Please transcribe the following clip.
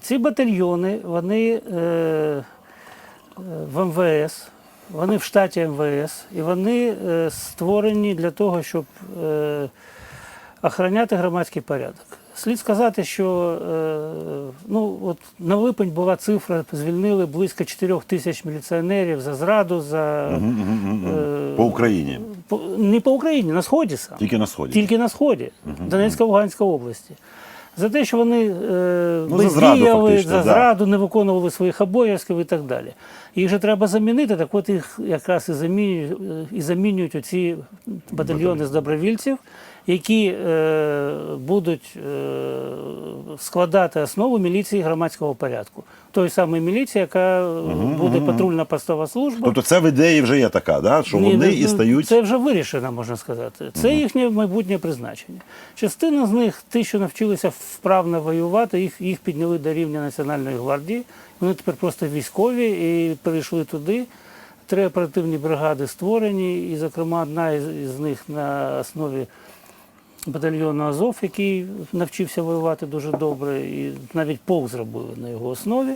Ці батальйони, вони е, в МВС, вони в штаті МВС, і вони е, створені для того, щоб е, охороняти громадський порядок. Слід сказати, що ну, от на липень була цифра, звільнили близько 4 тисяч міліціонерів за зраду, за е, По Україні. по- не по Україні, на сході саме. Тільки на сході. Тільки на сході, Донецька, Луганська області. За те, що вони е, Ну, за зраду за да. зраду, не виконували своїх обов'язків і так далі. Їх же треба замінити, так от їх якраз і замінюють, е, і замінюють оці батальйони з добровільців, які е, будуть е, складати основу міліції громадського порядку. Той самої міліції, яка е, буде патрульна постова служба. Тобто це в ідеї вже є така, да? що Ні, вони ну, і стають. Це вже вирішено, можна сказати. Це їхнє майбутнє призначення. Частина з них, ті, що навчилися вправно воювати, їх, їх підняли до рівня Національної гвардії. Вони тепер просто військові і перейшли туди. Три оперативні бригади створені, і, зокрема, одна із них на основі батальйону Азов, який навчився воювати дуже добре, і навіть полк зробили на його основі.